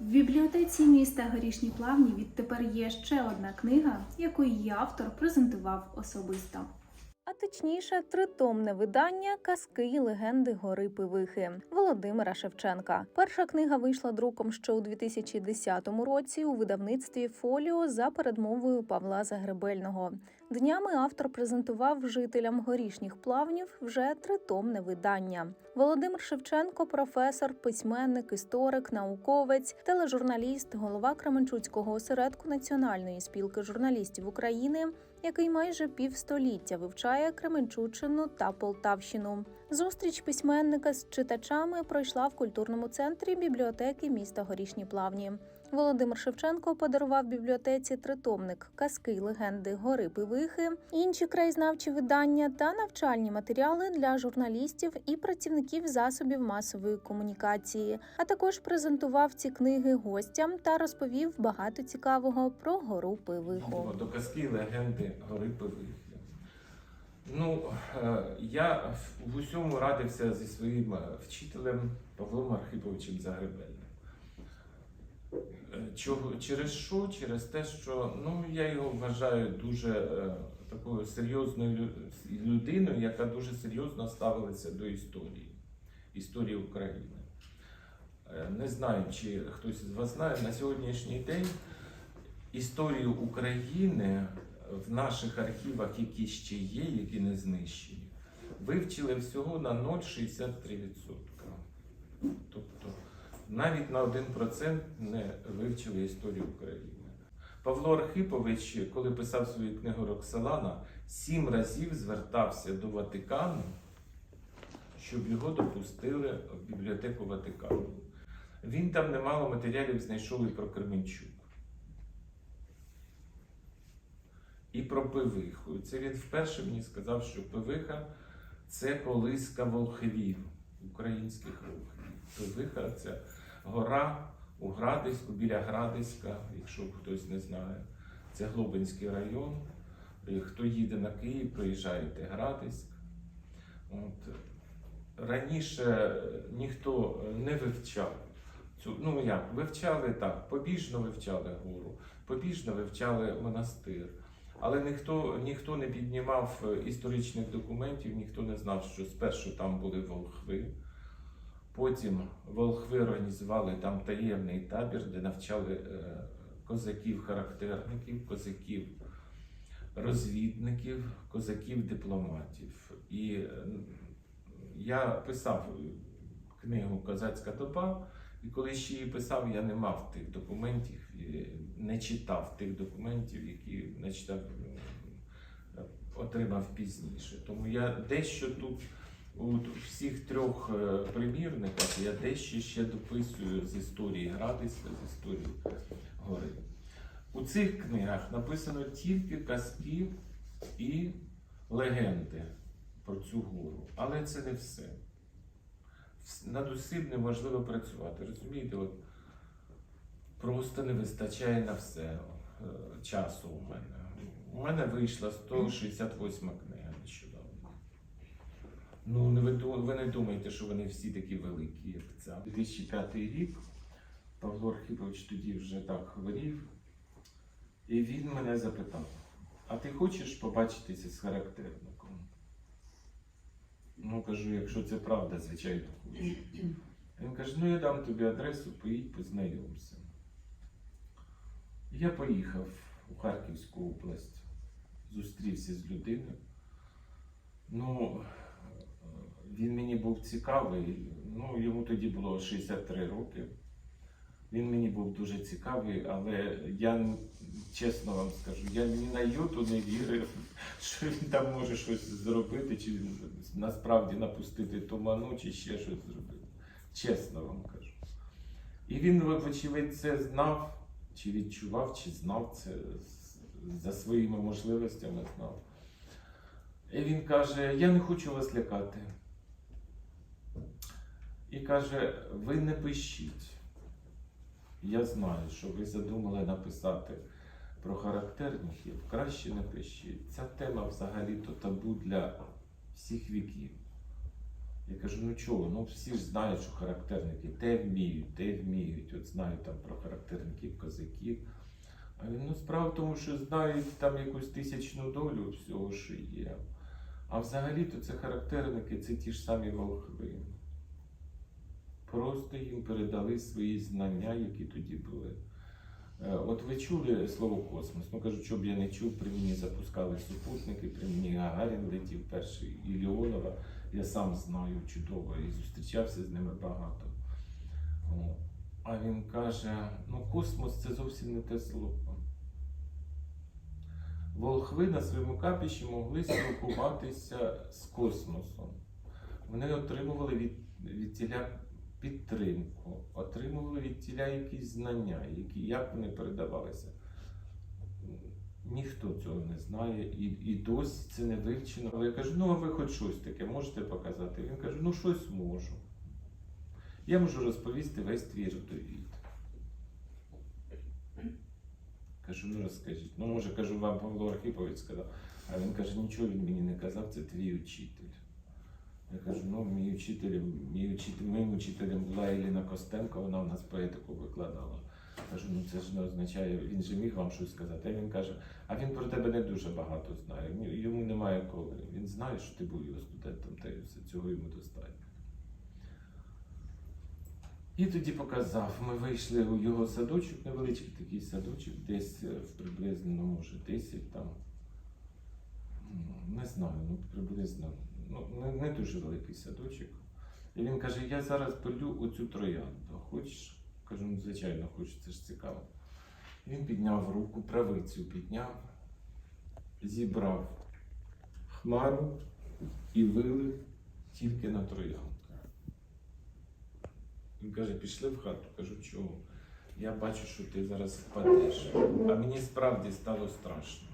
В бібліотеці міста Горішні Плавні відтепер є ще одна книга, яку її автор презентував особисто. А точніше, тритомне видання Казки й легенди гори Пивихи Володимира Шевченка. Перша книга вийшла друком ще у 2010 році у видавництві Фоліо за передмовою Павла Загребельного. Днями автор презентував жителям горішніх плавнів вже тритомне видання. Володимир Шевченко, професор, письменник, історик, науковець, тележурналіст, голова Кременчуцького осередку Національної спілки журналістів України, який майже півстоліття вивчає Кременчуччину та Полтавщину. Зустріч письменника з читачами пройшла в культурному центрі бібліотеки міста Горішні Плавні. Володимир Шевченко подарував бібліотеці тритомник казки й легенди гори Пивихи, інші краєзнавчі видання та навчальні матеріали для журналістів і працівників засобів масової комунікації. А також презентував ці книги гостям та розповів багато цікавого про гору Пивиху. До казки легенди гори Пивихи. Ну, е, я в- усьому радився зі своїм е, вчителем Павлом Архиповичем Загребельним. Е, Чого, через що? Через те, що ну, я його вважаю дуже е, такою серйозною людиною, яка дуже серйозно ставилася до історії, історії України. Е, Не знаю, чи хтось із вас знає, на сьогоднішній день історію України в наших архівах, які ще є, які не знищені, вивчили всього на 0,63%. Тобто навіть на 1% не вивчили історію України. Павло Архипович, коли писав свою книгу Роксолана, сім разів звертався до Ватикану, щоб його допустили в бібліотеку Ватикану. Він там немало матеріалів знайшов і про Кременчук. І про Пивиху. Це він вперше мені сказав, що Пивиха це колиска волхвів, українських волхвів. Пивиха це гора у Градиську, біля Градиська, якщо хтось не знає. Це Глобинський район. Хто їде на Київ, проїжджаєте Градиськ. От. Раніше ніхто не вивчав цю, ну як, вивчали так, побіжно вивчали гору, побіжно вивчали монастир. Але ніхто, ніхто не піднімав е, історичних документів, ніхто не знав, що спершу там були волхви. Потім волхви організували там таємний табір, де навчали е, козаків-характерників, козаків-розвідників, козаків-дипломатів. І е, я писав книгу Козацька доба, і коли ще її писав, я не мав тих документів, не читав тих документів, які не читав, е, отримав пізніше. Тому я дещо тут у всіх трьох е, примірниках я дещо ще дописую з історії Градиська, з історії гори. У цих книгах написано тільки казки і легенди про цю гору. Але це не все. Вс- Над усім неможливо працювати. Розумієте, от просто не вистачає на все е, часу у мене. У мене вийшла 168 книга. Ну, не ви, ви не думаєте, що вони всі такі великі, як ця. 2005 рік Павло Архипович тоді вже так хворів. І він мене запитав: а ти хочеш побачитися з характерником? Ну, кажу, якщо це правда, звичайно хочу. Він каже, ну я дам тобі адресу, поїдь, познайомся. Я поїхав у Харківську область, зустрівся з людиною. Ну, він мені був цікавий. Ну, йому тоді було 63 роки. Він мені був дуже цікавий, але я чесно вам скажу, я ні на йоту не вірив, що він там може щось зробити, чи насправді напустити туману, чи ще щось зробити. Чесно вам кажу. І він, вочевидь, це знав, чи відчував, чи знав це за своїми можливостями знав. І він каже: Я не хочу вас лякати. І каже: ви не пишіть. Я знаю, що ви задумали написати про характерників, краще не пишіть. Ця тема взагалі-то табу для всіх віків. Я кажу, ну чого? Ну всі ж знають, що характерники те вміють, те вміють. От знають там про характерників козаків. А він ну справа в тому, що знають там якусь тисячну долю всього, що є. А взагалі-то це характерники, це ті ж самі волхви. Просто їм передали свої знання, які тоді були. Е, От ви чули слово космос? Ну кажу, що б я не чув, при мені запускали супутники, при мені Гагарін летів перший і Леонова. Я сам знаю чудово і зустрічався з ними багато. А він каже: ну космос це зовсім не те слово. Волхви на своєму капіші могли спілкуватися з космосом. Вони отримували від, від тіля підтримку, отримували від тіля якісь знання, які як вони передавалися. Ніхто цього не знає і, і досі це не вивчено. Але я кажу, ну а ви хоч щось таке можете показати? Він каже, ну щось можу. Я можу розповісти весь твій родовід. Кажу, ну розкажіть. Ну, може, кажу, вам Павло Архіпович сказав. А він каже, нічого він мені не казав, це твій учитель. Я кажу, ну мій учитель, мій учитель, моїм учителем була Еліна Костенко, вона в нас поетику викладала. Кажу, ну це ж не означає, він же міг вам щось сказати. А він каже, а він про тебе не дуже багато знає. Йому немає коли. Він знає, що ти був його студентом, та й все цього йому достатньо. І тоді показав, ми вийшли у його садочок, невеличкий такий садочок, десь е, в приблизно, ну, може, 10 там. Не знаю, ну приблизно, ну не, не дуже великий садочок. І він каже: я зараз полю оцю троянду. Хочеш? Кажу, ну звичайно, хочу, це ж цікаво. Він підняв руку, правицю підняв, зібрав хмару і вилив тільки на троянду. Він каже, пішли в хату. Кажу, чого? Я бачу, що ти зараз впадеш. А мені справді стало страшно.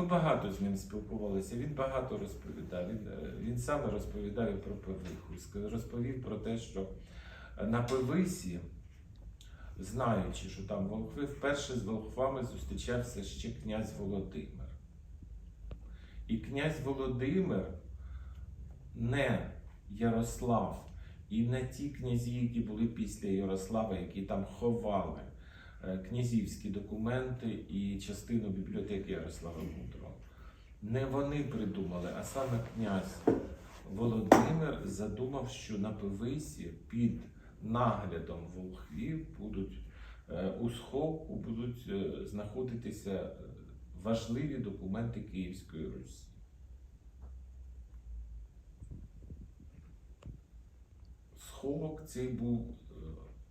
Ми багато з ним спілкувалися. Він багато розповідав. Він, е, він саме розповідає про пивиху. Розповів про те, що на пивисі, знаючи, що там волхви, вперше з волхвами зустрічався ще князь Володимир. І князь Володимир не Ярослав і не ті князі, які були після Ярослава, які там ховали е, князівські документи і частину бібліотеки Ярослава Мудрого. Не вони придумали, а саме князь Володимир задумав, що на Пивисі під наглядом волхвів будуть е, у сховку будуть е, знаходитися е, важливі документи Київської Русі. Сховок цей був е,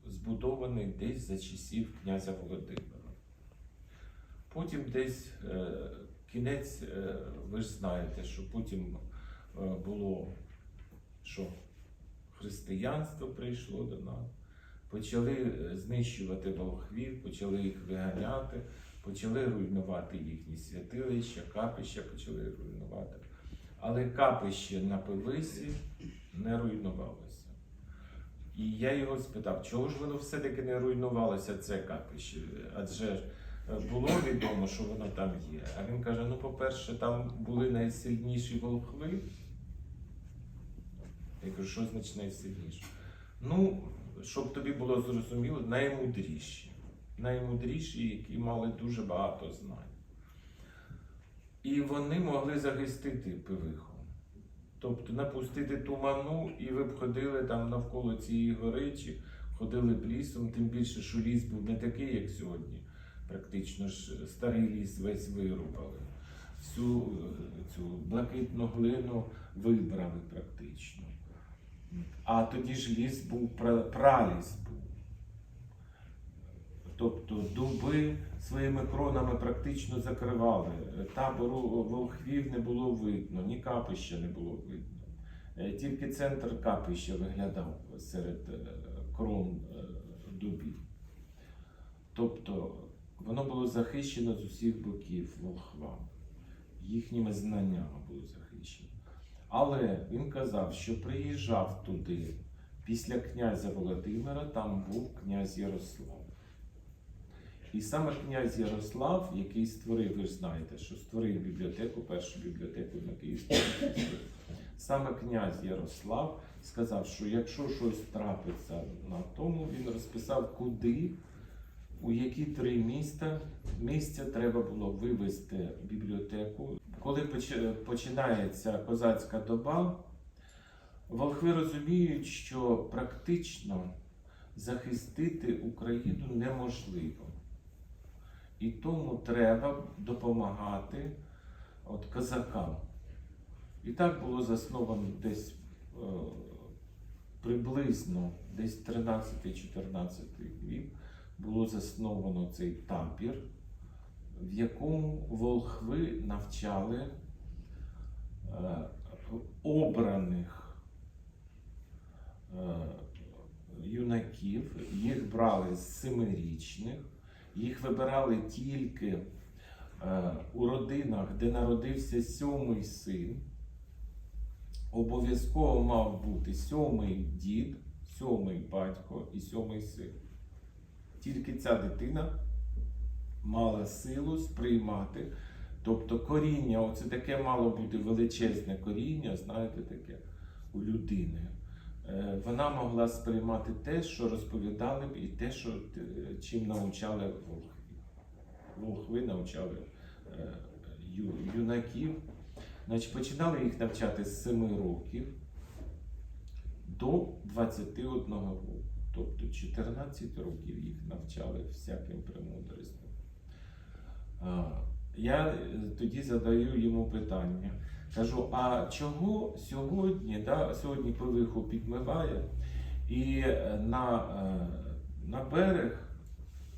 збудований десь за часів князя Володимира. Потім десь е, кінець, е, ви ж знаєте, що потім е, було що християнство прийшло до нас, почали знищувати волхвів, почали їх виганяти, почали руйнувати їхні святилища, капища почали руйнувати. Але капище на Пивисі не руйнувалося. І я його спитав, чого ж воно все-таки не руйнувалося, це капище? Адже е, було відомо, що воно там є. А він каже: ну, по-перше, там були найсильніші волхви. Я кажу, що значить найсильніші? Ну, щоб тобі було зрозуміло, наймудріші. Наймудріші, які мали дуже багато знань. І вони могли захистити пивиху. Тобто напустити туману, і ви б ходили там навколо цієї гори, чи ходили б лісом, тим більше, що ліс був не такий, як сьогодні. Практично ж старий ліс весь вирубали. Всю е, цю блакитну глину вибрали практично. А тоді ж ліс був пра- праліс був. Тобто дуби своїми кронами практично закривали. Табору волхвів не було видно, ні капища не було видно. Е, Тільки центр капища виглядав серед е, крон е, дубів. Тобто воно було захищено з усіх боків волхвами. Їхніми знаннями було захищено. Але він казав, що приїжджав туди після князя Володимира, там був князь Ярослав. І саме князь Ярослав, який створив, ви ж знаєте, що створив бібліотеку, першу бібліотеку на Київській Саме князь Ярослав сказав, що якщо щось трапиться на тому, він розписав, куди, у які три міста місця треба було вивести бібліотеку. Коли починається козацька доба, волхви розуміють, що практично захистити Україну неможливо. І тому треба допомагати от, козакам. І так було засновано десь е, приблизно десь 13-14 вік було засновано цей табір, в якому волхви навчали е, обраних е, юнаків, їх брали з семирічних, їх вибирали тільки е, у родинах, де народився сьомий син. Обов'язково мав бути сьомий дід, сьомий батько і сьомий син. Тільки ця дитина мала силу сприймати. Тобто коріння, оце таке мало бути величезне коріння, знаєте, таке у людини. Е, Вона могла сприймати те, що розповідали б, і те, що, е, чим навчали волхви. Волхви навчали е, ю- юнаків. Значить, починали їх навчати з 7 років до 21 року. Тобто 14 років їх навчали всяким премудростям. Я тоді задаю йому питання. Кажу, а чого сьогодні, да, сьогодні пилиху підмиває, і е, на, е, на берег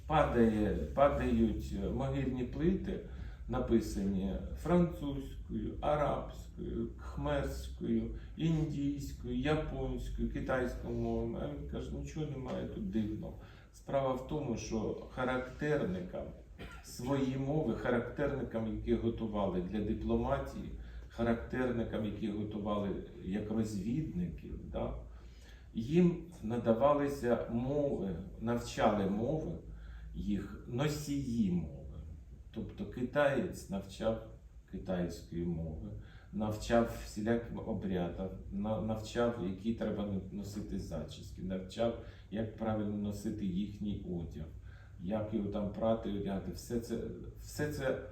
падає, падають могильні плити, написані французькою, арабською, кхмерською, індійською, японською, китайською мовами. А він каже, нічого немає тут дивного. Справа в тому, що характерникам свої мови, характерникам, які готували для дипломатії, характерникам, які готували як розвідників, да, їм надавалися мови, навчали мови їх носії мови. Тобто китаєць навчав китайської мови, навчав всіляким обрядам, навчав, які треба носити зачіски, навчав, як правильно носити їхній одяг, як його там прати, одягати. Все це, все це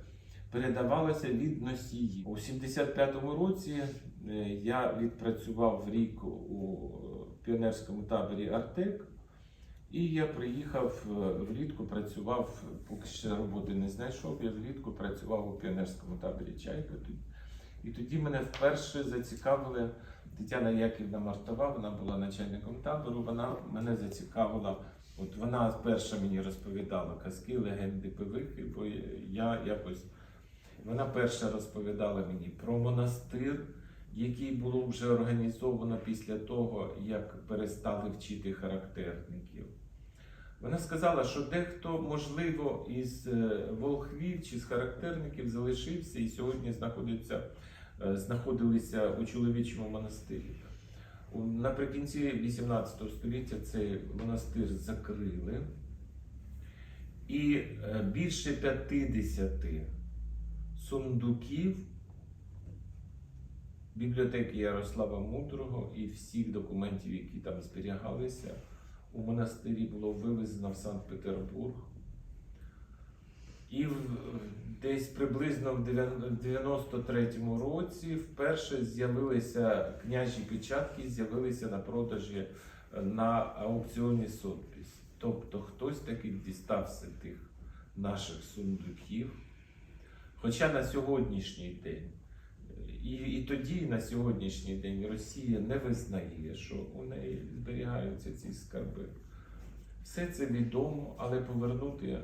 передавалося від носіїв. У 75-му році е, я відпрацював рік у піонерському таборі Артек. І я приїхав е, влітку, працював, поки ще роботи не знайшов, я влітку працював у піонерському таборі Чайка. І тоді мене вперше зацікавили Тетяна Яківна Мартова, вона була начальником табору, вона мене зацікавила. От вона перша мені розповідала казки, легенди, пивихи, бо я якось. Вона перша розповідала мені про монастир, який було вже організовано після того, як перестали вчити характерників. Вона сказала, що дехто, можливо, із е, волхвів чи з характерників залишився і сьогодні знаходиться, е, знаходилися у чоловічому монастирі. Наприкінці 18 століття цей монастир закрили, і е, більше 50 сундуків бібліотеки Ярослава Мудрого і всіх документів, які там зберігалися, у монастирі було вивезено в Санкт-Петербург. І десь приблизно в 93-му році вперше з'явилися княжі печатки, з'явилися на продажі е, на аукціоні Сотбіс. Тобто хтось таки дістався тих наших сундуків. Хоча на сьогоднішній день і, і тоді, на сьогоднішній день Росія не визнає, що у неї зберігаються ці скарби. Все це відомо, але повернути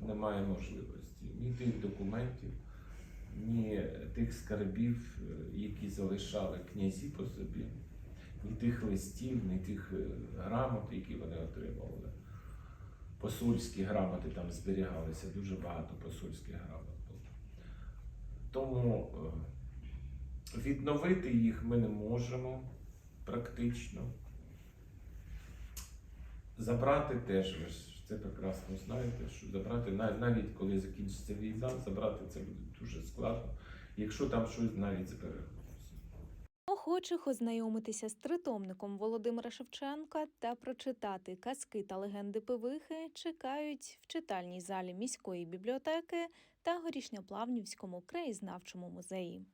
немає можливості ні тих документів, ні тих скарбів, які залишали князі по собі, ні тих листів, ні тих е, грамот, які вони отримували. Посольські грамоти там зберігалися, дуже багато посольських грамот. Тому е, відновити їх ми не можемо практично. Забрати теж, ви ж це прекрасно знаєте, що забрати навіть коли закінчиться війна, забрати це буде дуже складно, якщо там щось навіть збереглося. Охочих ознайомитися з тритомником Володимира Шевченка та прочитати казки та легенди пивихи чекають в читальній залі міської бібліотеки та горішньоплавнівському краєзнавчому музеї.